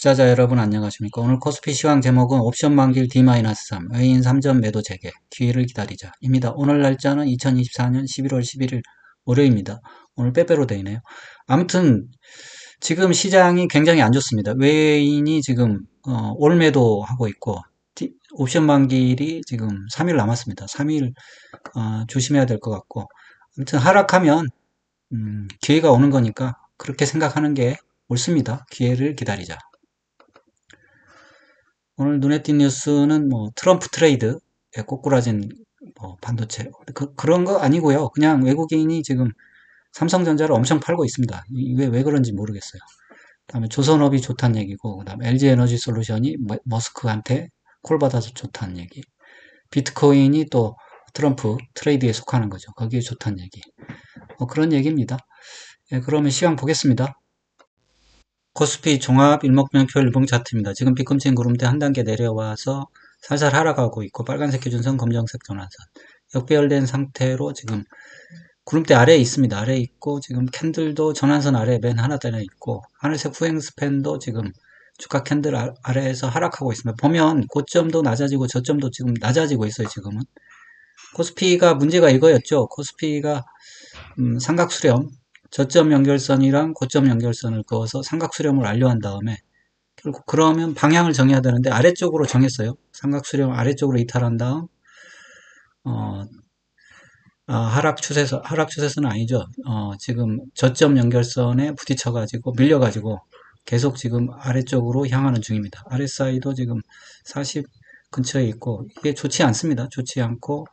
투자자 여러분 안녕하십니까? 오늘 코스피 시황 제목은 옵션 만길 D-3, 외인 3점 매도 재개, 기회를 기다리자 입니다. 오늘 날짜는 2024년 11월 11일 월요일입니다. 오늘 빼빼로 데이네요. 아무튼 지금 시장이 굉장히 안 좋습니다. 외인이 지금 어, 올 매도 하고 있고 옵션 만길이 지금 3일 남았습니다. 3일 어, 조심해야 될 것 같고 아무튼 하락하면 음, 기회가 오는 거니까 그렇게 생각하는 게 옳습니다. 기회를 기다리자. 오늘 눈에 띈 뉴스는 뭐 트럼프 트레이드, 예, 꼬꾸라진 뭐 반도체 그, 그런 거 아니고요. 그냥 외국인이 지금 삼성전자를 엄청 팔고 있습니다. 이게 왜 그런지 모르겠어요. 그다음에 조선업이 좋다는 얘기고, 그다음에 LG 에너지 솔루션이 머스크한테 콜 받아서 좋다는 얘기. 비트코인이 또 트럼프 트레이드에 속하는 거죠. 거기에 좋다는 얘기. 뭐 그런 얘기입니다. 예, 그러면 시황 보겠습니다. 코스피 종합 일목명표 일봉 차트입니다. 지금 비꿈친 구름대 한 단계 내려와서 살살 하락하고 있고 빨간색 기준선 검정색 전환선 역배열된 상태로 지금 구름대 아래에 있습니다. 아래에 있고 지금 캔들도 전환선 아래에 맨 하나 단에 있고 하늘색 후행 스팬도 지금 주가 캔들 아, 아래에서 하락하고 있습니다. 보면 고점도 낮아지고 저점도 지금 낮아지고 있어요. 지금은 코스피가 문제가 이거였죠. 코스피가 음, 삼각 수렴 저점 연결선이랑 고점 연결선을 그어서 삼각 수렴을 완료한 다음에 결국 그러면 방향을 정해야 되는데 아래쪽으로 정했어요. 삼각 수렴 아래쪽으로 이탈한 다음 어, 아, 하락 추세선 하락 추세선은 아니죠. 어, 지금 저점 연결선에 부딪혀 가지고 밀려 가지고 계속 지금 아래쪽으로 향하는 중입니다. RSI도 지금 40 근처에 있고 이게 좋지 않습니다. 좋지 않고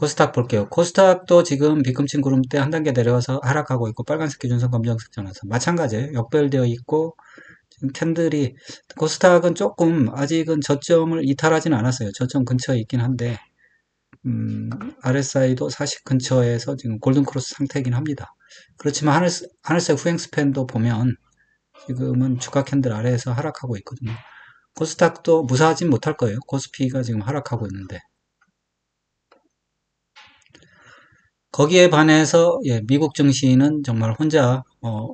코스닥 볼게요. 코스닥도 지금 비금친 구름대 한 단계 내려와서 하락하고 있고 빨간색 기준선 검정색 전환선 마찬가지예요. 역별되어 있고 지금 캔들이 코스닥은 조금 아직은 저점을 이탈하지는 않았어요. 저점 근처에 있긴 한데 음, RSI도 40 근처에서 지금 골든크로스 상태이긴 합니다. 그렇지만 하늘, 하늘색 후행 스팬도 보면 지금은 주가 캔들 아래에서 하락하고 있거든요. 코스닥도 무사하진 못할 거예요. 코스피가 지금 하락하고 있는데 거기에 반해서 예, 미국 증시는 정말 혼자 어,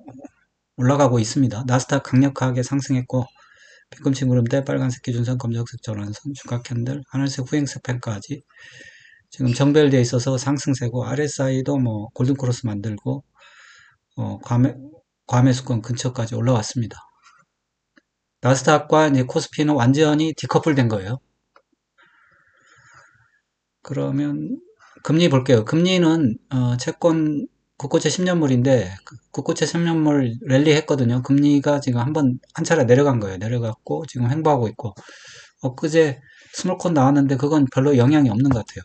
올라가고 있습니다. 나스닥 강력하게 상승했고 비꿈치 구름대 빨간색 기준선 검정색 전환선 주가 캔들 하늘색 후행 스팬까지 지금 정별되어 있어서 상승세고 RSI도 뭐 골든크로스 만들고 어, 과매, 과매수권 근처까지 올라왔습니다. 나스닥과 이제 코스피는 완전히 디커플 된 거예요. 그러면 금리 볼게요. 금리는 어, 채권 국고채 10년물인데 그 국고채 10년물 랠리 했거든요. 금리가 지금 한번 한 차례 내려간 거예요. 내려갔고 지금 횡보하고 있고 엊그제 스몰콘 나왔는데 그건 별로 영향이 없는 것 같아요.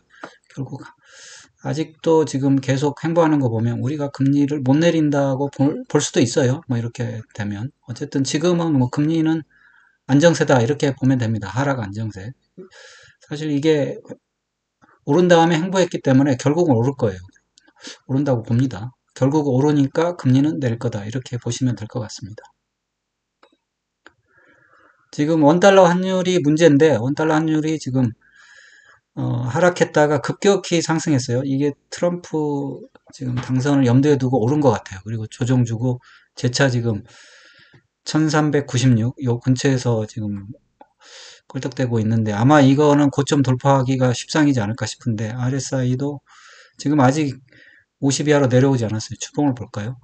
결국 아직도 지금 계속 횡보하는 거 보면 우리가 금리를 못 내린다고 볼, 볼 수도 있어요. 뭐 이렇게 되면 어쨌든 지금은 뭐 금리는 안정세다 이렇게 보면 됩니다. 하락 안정세. 사실 이게 오른 다음에 행보했기 때문에 결국은 오를 거예요. 오른다고 봅니다. 결국 오르니까 금리는 낼 거다. 이렇게 보시면 될 것 같습니다. 지금 원달러 환율이 문제인데 원달러 환율이 지금 어, 하락했다가 급격히 상승했어요. 이게 트럼프 지금 당선을 염두에 두고 오른 것 같아요. 그리고 조정 주고 재차 지금 1396, 요 근처에서 지금 꿀떡대고 있는데 아마 이거는 고점 돌파하기가 십상이지 않을까 싶은데 RSI도 지금 아직 50 이하로 내려오지 않았어요. 주봉을 볼까요?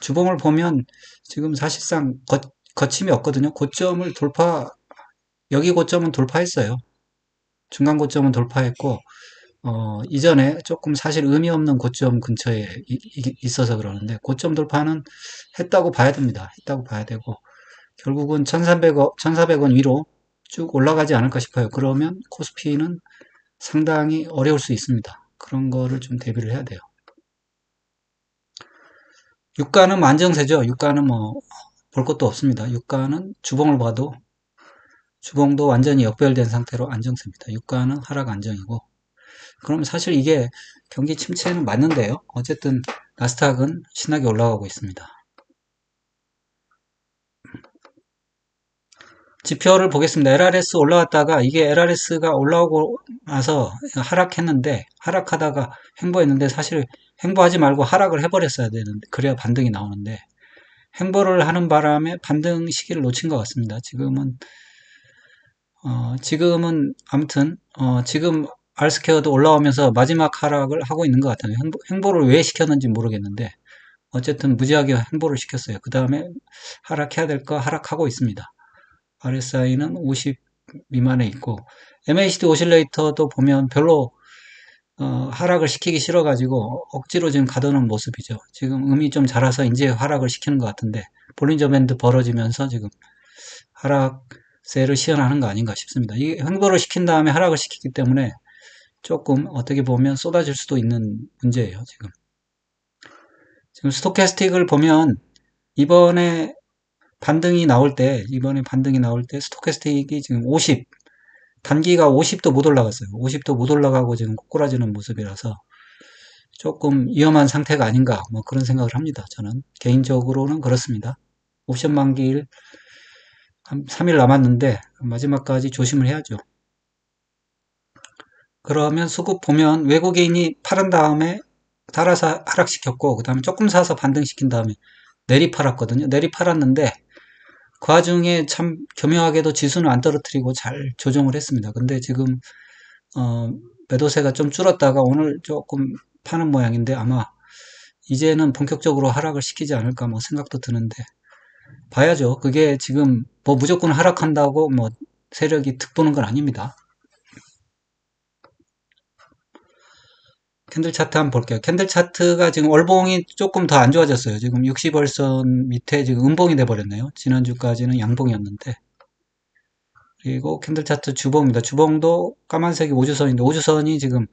주봉을 보면 지금 사실상 거, 거침이 없거든요. 고점을 돌파 여기 고점은 돌파했어요. 중간 고점은 돌파했고 어, 이전에 조금 사실 의미 없는 고점 근처에 이, 이, 있어서 그러는데 고점 돌파는 했다고 봐야 됩니다. 했다고 봐야 되고 결국은 1300원, 1400원 위로 쭉 올라가지 않을까 싶어요. 그러면 코스피는 상당히 어려울 수 있습니다. 그런 거를 좀 대비를 해야 돼요. 유가는 안정세죠. 유가는 뭐 볼 것도 없습니다. 유가는 주봉을 봐도 주봉도 완전히 역별된 상태로 안정세입니다. 유가는 하락 안정이고 그럼 사실 이게 경기 침체는 맞는데요. 어쨌든 나스닥은 신나게 올라가고 있습니다. 지표를 보겠습니다. LRS 올라왔다가 이게 LRS가 올라오고 나서 하락했는데 하락하다가 횡보했는데 사실 행보하지 말고 하락을 해버렸어야 되는데 그래야 반등이 나오는데 행보를 하는 바람에 반등 시기를 놓친 것 같습니다. 지금은 어, 지금은 아무튼 어, 지금 알스케어도 올라오면서 마지막 하락을 하고 있는 것 같아요. 행보, 를 왜 시켰는지 모르겠는데 어쨌든 무지하게 행보를 시켰어요. 그 다음에 하락해야 될 거 하락하고 있습니다. RSI는 50 미만에 있고 MACD 오실레이터도 보면 별로 어, 하락을 시키기 싫어가지고 억지로 지금 가두는 모습이죠. 지금 음이 좀 자라서 이제 하락을 시키는 것 같은데 볼린저 밴드 벌어지면서 지금 하락세를 시연하는 거 아닌가 싶습니다. 이 횡보를 시킨 다음에 하락을 시키기 때문에 조금 어떻게 보면 쏟아질 수도 있는 문제예요. 지금 지금 스토캐스틱을 보면 이번에 반등이 나올 때 이번에 반등이 나올 때 스토캐스틱이 지금 50 단기가 50도 못 올라갔어요. 50도 못 올라가고 지금 꼬꾸라지는 모습이라서 조금 위험한 상태가 아닌가 뭐 그런 생각을 합니다. 저는 개인적으로는 그렇습니다. 옵션 만기일 한 3일 남았는데 마지막까지 조심을 해야죠. 그러면 수급 보면 외국인이 팔은 다음에 따라서 하락시켰고 그 다음에 조금 사서 반등시킨 다음에 내리 팔았거든요. 내리 팔았는데 그 와중에 참 교묘하게도 지수는 안 떨어뜨리고 잘 조정을 했습니다. 근데 지금 어, 매도세가 좀 줄었다가 오늘 조금 파는 모양인데 아마 이제는 본격적으로 하락을 시키지 않을까 뭐 생각도 드는데 봐야죠. 그게 지금 뭐 무조건 하락한다고 뭐 세력이 득 보는 건 아닙니다. 캔들 차트 한번 볼게요. 캔들 차트가 지금 월봉이 조금 더 안 좋아졌어요. 지금 60월선 밑에 지금 음봉이 돼버렸네요. 지난주까지는 양봉이었는데. 그리고 캔들 차트 주봉입니다. 주봉도 까만색이 5주선인데 5주선이 지금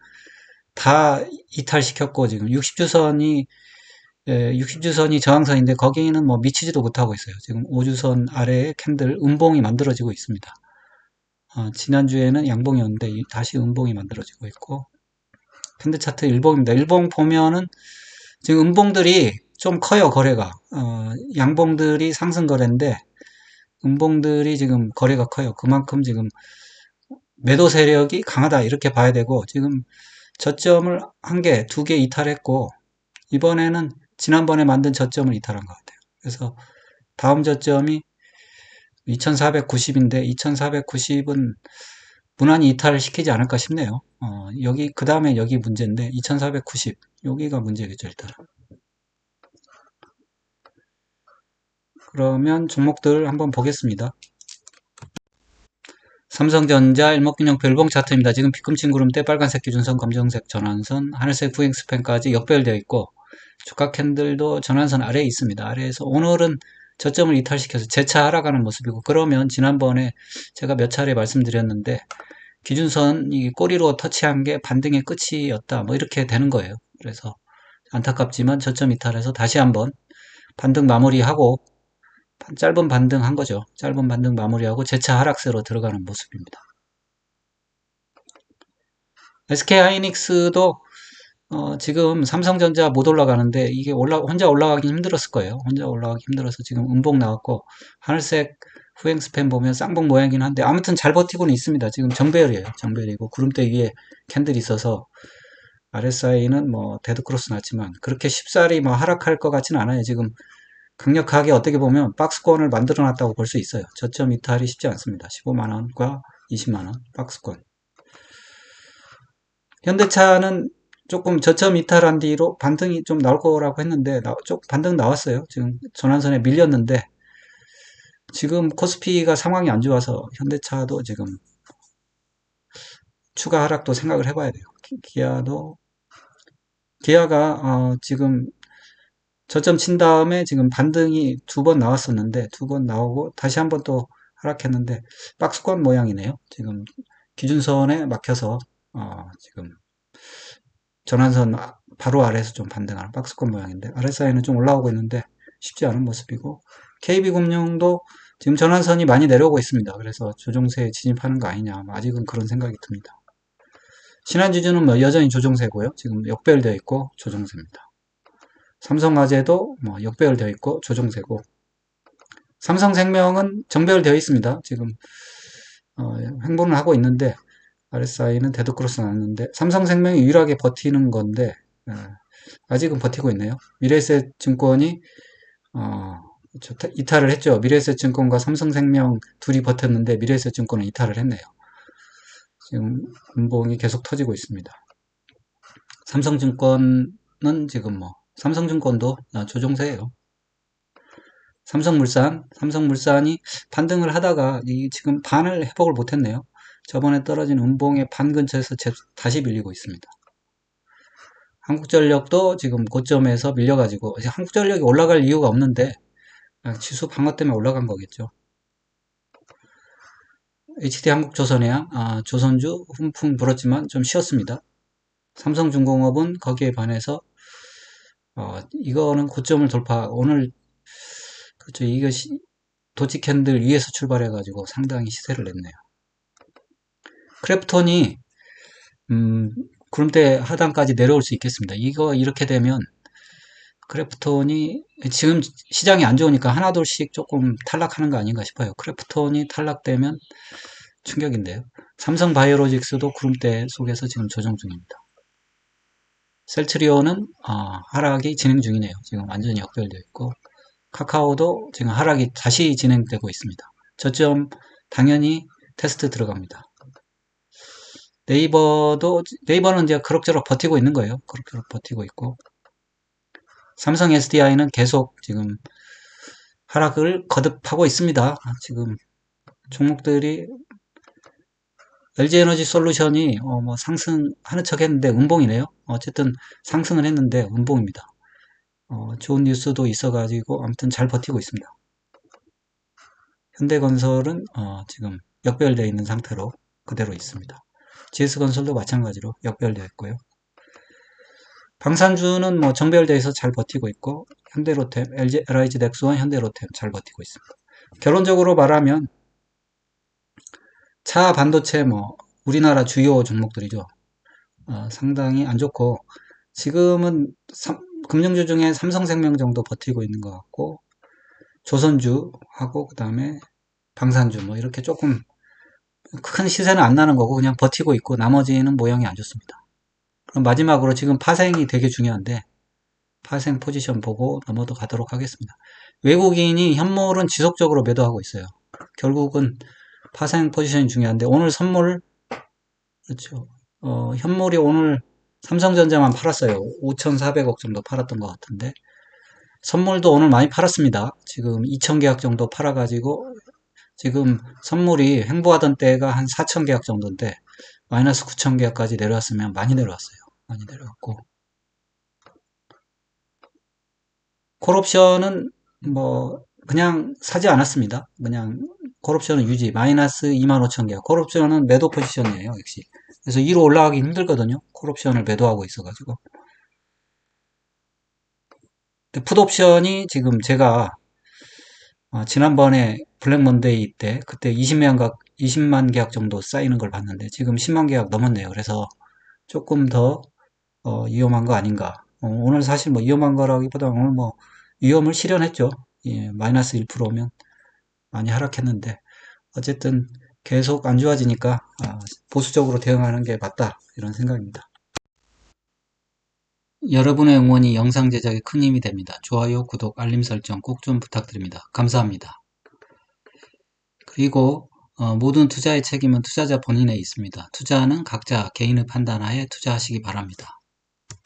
다 이탈시켰고 지금 60주선이 60주선이 예, 저항선인데 거기는 뭐 미치지도 못하고 있어요. 지금 5주선 아래에 캔들 음봉이 만들어지고 있습니다. 어, 지난주에는 양봉이었는데 다시 음봉이 만들어지고 있고 캔들 차트 일봉입니다. 일봉 보면은 지금 음봉들이 좀 커요, 거래가. 어, 양봉들이 상승 거래인데, 음봉들이 지금 거래가 커요. 그만큼 지금 매도 세력이 강하다, 이렇게 봐야 되고, 지금 저점을 한 개, 두 개 이탈했고, 이번에는 지난번에 만든 저점을 이탈한 것 같아요. 그래서 다음 저점이 2490인데, 2490은 무난히 이탈시키지 않을까 싶네요. 어, 여기 그 다음에 여기 문제인데 2490 여기가 문제겠죠 일단. 그러면 종목들 한번 보겠습니다. 삼성전자 일목균형 별봉 차트입니다. 지금 피꿈치 구름대 빨간색 기준선 검정색 전환선 하늘색 후행 스팬까지 역별되어 있고 주가 캔들도 전환선 아래에 있습니다. 아래에서 오늘은 저점을 이탈시켜서 재차 하락하는 모습이고 그러면 지난번에 제가 몇 차례 말씀드렸는데 기준선 이 꼬리로 터치한 게 반등의 끝이었다. 뭐 이렇게 되는 거예요. 그래서 안타깝지만 저점 이탈해서 다시 한번 반등 마무리하고 짧은 반등 한 거죠. 짧은 반등 마무리하고 재차 하락세로 들어가는 모습입니다. SK 하이닉스도 어, 지금 삼성전자 못 올라가는데 이게 올라 혼자 올라가기 힘들었을 거예요. 혼자 올라가기 힘들어서 지금 음봉 나왔고 하늘색 후행 스팸 보면 쌍봉 모양이긴 한데 아무튼 잘 버티고는 있습니다. 지금 정배열이에요. 정배열이고 구름대 위에 캔들이 있어서 RSI는 뭐 데드크로스 났지만 그렇게 쉽사리 뭐 하락할 것 같지는 않아요. 지금 강력하게 어떻게 보면 박스권을 만들어 놨다고 볼 수 있어요. 저점 이탈이 쉽지 않습니다. 15만원과 20만원 박스권. 현대차는 조금 저점 이탈한 뒤로 반등이 좀 나올 거라고 했는데 좀 반등 나왔어요. 지금 전환선에 밀렸는데 지금 코스피가 상황이 안 좋아서 현대차도 지금 추가 하락도 생각을 해봐야 돼요. 기아도 기아가 어 지금 저점 친 다음에 지금 반등이 두 번 나왔었는데 두 번 나오고 다시 한 번 또 하락했는데 박스권 모양이네요. 지금 기준선에 막혀서 어 지금 전환선 바로 아래에서 좀 반등하는 박스권 모양인데 RSI는 좀 올라오고 있는데 쉽지 않은 모습이고 KB금융도 지금 전환선이 많이 내려오고 있습니다. 그래서 조정세에 진입하는 거 아니냐. 아직은 그런 생각이 듭니다. 신한지주는 뭐 여전히 조정세고요. 지금 역배열되어 있고 조정세입니다. 삼성화재도 뭐 역배열되어 있고 조정세고 삼성생명은 정배열되어 있습니다. 지금 어, 횡보는 하고 있는데 RSI는 데드크로스 나왔는데 삼성생명이 유일하게 버티는 건데 예, 아직은 버티고 있네요. 미래에셋 증권이 어, 저- 이탈을 했죠. 미래에셋 증권과 삼성생명 둘이 버텼는데 미래에셋 증권은 이탈을 했네요. 지금 운봉이 계속 터지고 있습니다. 삼성증권은 지금 뭐 삼성증권도 아, 조종세예요. 삼성물산, 삼성물산이 반등을 하다가 이 지금 반을 회복을 못했네요. 저번에 떨어진 운봉의 반 근처에서 제- 다시 밀리고 있습니다. 한국전력도 지금 고점에서 밀려가지고 한국전력이 올라갈 이유가 없는데 아, 지수 방어 때문에 올라간 거겠죠. HD 한국조선해양, 아, 조선주 훈풍 불었지만 좀 쉬었습니다. 삼성중공업은 거기에 반해서 어, 이거는 고점을 돌파 오늘 그렇죠 이것이 도치 캔들 위에서 출발해 가지고 상당히 시세를 냈네요. 크래프톤이 음, 구름대 하단까지 내려올 수 있겠습니다. 이거 이렇게 되면 크래프톤이 지금 시장이 안 좋으니까 하나둘씩 조금 탈락하는 거 아닌가 싶어요. 크래프톤이 탈락되면 충격인데요. 삼성 바이오로직스도 구름대 속에서 지금 조정 중입니다. 셀트리온은 어, 하락이 진행 중이네요. 지금 완전히 역별되어 있고 카카오도 지금 하락이 다시 진행되고 있습니다. 저점 당연히 테스트 들어갑니다. 네이버도 네이버는 이제 그럭저럭 버티고 있는 거예요. 그럭저럭 버티고 있고 삼성 SDI는 계속 지금 하락을 거듭하고 있습니다. 지금 종목들이 LG에너지 솔루션이 어, 뭐 상승하는 척 했는데 운봉이네요. 어쨌든 상승을 했는데 운봉입니다. 어, 좋은 뉴스도 있어가지고 아무튼 잘 버티고 있습니다. 현대건설은 어, 지금 역별되어 있는 상태로 그대로 있습니다. GS건설도 마찬가지로 역별되어 있고요. 방산주는 뭐 있어 잘 버티고 있고 현대로템, LG, LIG 넥스원, 현대로템 잘 버티고 있습니다. 결론적으로 말하면 차 반도체 뭐 우리나라 주요 종목들이죠. 어, 상당히 안 좋고 지금은 삼- 금융주 중에 삼성생명 정도 버티고 있는 것 같고 조선주하고 그 다음에 방산주 뭐 이렇게 조금 큰 시세는 안 나는 거고 그냥 버티고 있고 나머지는 모양이 안 좋습니다. 그럼 마지막으로 지금 파생이 되게 중요한데 파생 포지션 보고 넘어도 가도록 하겠습니다. 외국인이 현물은 지속적으로 매도하고 있어요. 결국은 파생 포지션이 중요한데 오늘 선물 그렇죠. 어, 현물이 오늘 삼성전자만 팔았어요. 5,400억 정도 팔았던 것 같은데 선물도 오늘 많이 팔았습니다. 지금 2,000계약 정도 팔아가지고 지금 선물이 횡보하던 때가 한 4,000계약 정도인데 마이너스 9,000계약까지 내려왔으면 많이 내려왔어요. 많이 내려왔고 콜옵션은 뭐 그냥 사지 않았습니다. 그냥 콜옵션은 유지 마이너스 25,000계약 콜옵션은 매도 포지션이에요. 역시 그래서 위로 올라가기 힘들거든요. 콜옵션을 매도하고 있어가지고 근데 풋옵션이 지금 제가 어, 지난번에 블랙 먼데이 때 그때 20만 각 20만 계약 정도 쌓이는 걸 봤는데 지금 10만 계약 넘었네요. 그래서 조금 더 어, 위험한 거 아닌가. 어, 오늘 사실 뭐 위험한 거라기보다 오늘 뭐 위험을 실현했죠. 예, 마이너스 1%면 많이 하락했는데 어쨌든 계속 안 좋아지니까 아, 보수적으로 대응하는 게 맞다 이런 생각입니다. 여러분의 응원이 영상 제작에 큰 힘이 됩니다. 좋아요, 구독, 알림 설정 꼭 좀 부탁드립니다. 감사합니다. 그리고 어, 모든 투자의 책임은 투자자 본인에 있습니다. 투자는 각자 개인의 판단하에 투자하시기 바랍니다.